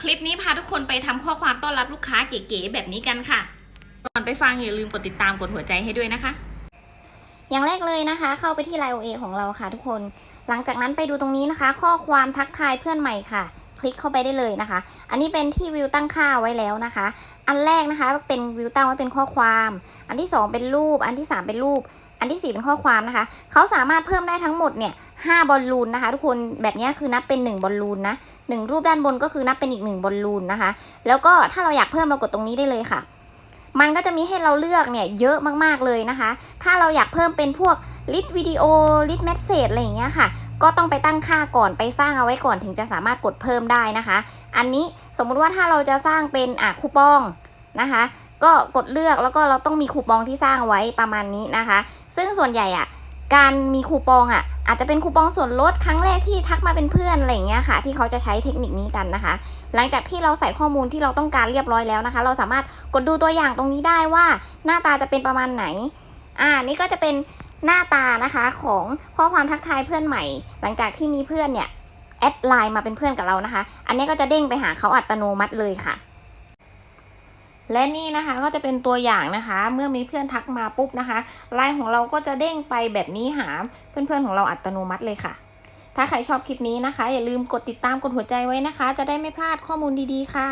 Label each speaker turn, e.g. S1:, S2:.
S1: คลิปนี้พาทุกคนไปทำข้อความต้อนรับลูกค้าเก๋ๆแบบนี้กันค่ะ ก่อนไปฟังอย่าลืมกดติดตามกดหัวใจให้ด้วยนะคะ
S2: อย่างแรกเลยนะคะ เข้าไปที่ Line OA ของเราค่ะทุกคน หลังจากนั้นไปดูตรงนี้นะคะ ข้อความทักทายเพื่อนใหม่ค่ะ คลิกเข้าไปได้เลยนะคะ อันนี้เป็นที่วิวตั้งค่าไว้แล้วนะคะ อันแรกนะคะเป็นวิวตั้งไว้เป็นข้อความ อันที่ 2 เป็นรูป อันที่ 3 เป็นรูป อันที่ 4 เป็นข้อความนะคะ เขาสามารถเพิ่มได้ทั้งหมดเนี่ย5บอลลูนนะคะ ทุกคนแบบนี้คือนับเป็น 1 บอลลูนนะหนึ่งรูปด้านบนก็คือนับเป็นอีก 1 บอลลูนนะคะ แล้วก็ถ้าเราอยากเพิ่มเรากดตรงนี้ได้เลยค่ะ มันก็จะมีให้เราเลือกเนี่ยเยอะมากๆเลยนะคะ ถ้าเราอยากเพิ่มเป็นพวกลิทวิดีโอลิทเมสเซจอะไรอย่างเงี้ยค่ะ ก็ต้องไปตั้งค่าก่อนไปสร้างเอาไว้ก่อนถึงจะสามารถกดเพิ่มได้นะคะ อันนี้สมมุติว่าถ้าเราจะสร้างเป็นอะคูปองนะคะ ก็กดเลือกแล้วก็เราต้องมีคูปองที่สร้างไว้ประมาณนี้นะคะ ซึ่งส่วนใหญ่อะการมีคูปองอะอาจจะเป็นคูปองส่วนลดครั้งแรกที่ทักมาเป็นเพื่อนอะไรเงี้ยค่ะ ที่เขาจะใช้เทคนิคนี้กันนะคะ หลังจากที่เราใส่ข้อมูลที่เราต้องการเรียบร้อยแล้วนะคะ เราสามารถกดดูตัวอย่างตรงนี้ได้ว่า หน้าตาจะเป็นประมาณไหนอ่านี่ก็จะเป็นหน้าตานะคะของข้อความทักทายเพื่อนใหม่ หลังจากที่มีเพื่อนเนี่ยแอดไลน์มาเป็นเพื่อนกับเรานะคะ อันนี้ก็จะเด้งไปหาเขาอัตโนมัติเลยค่ะ
S1: และนี่นะคะก็จะเป็นตัวอย่างนะคะ เมื่อมีเพื่อนทักมาปุ๊บนะคะไลน์ของเราก็จะเด้งไปแบบนี้หาเพื่อนๆของเราอัตโนมัติเลยค่ะ ถ้าใครชอบคลิปนี้นะคะ อย่าลืมกดติดตามกดหัวใจไว้นะคะ จะได้ไม่พลาดข้อมูลดีๆค่ะ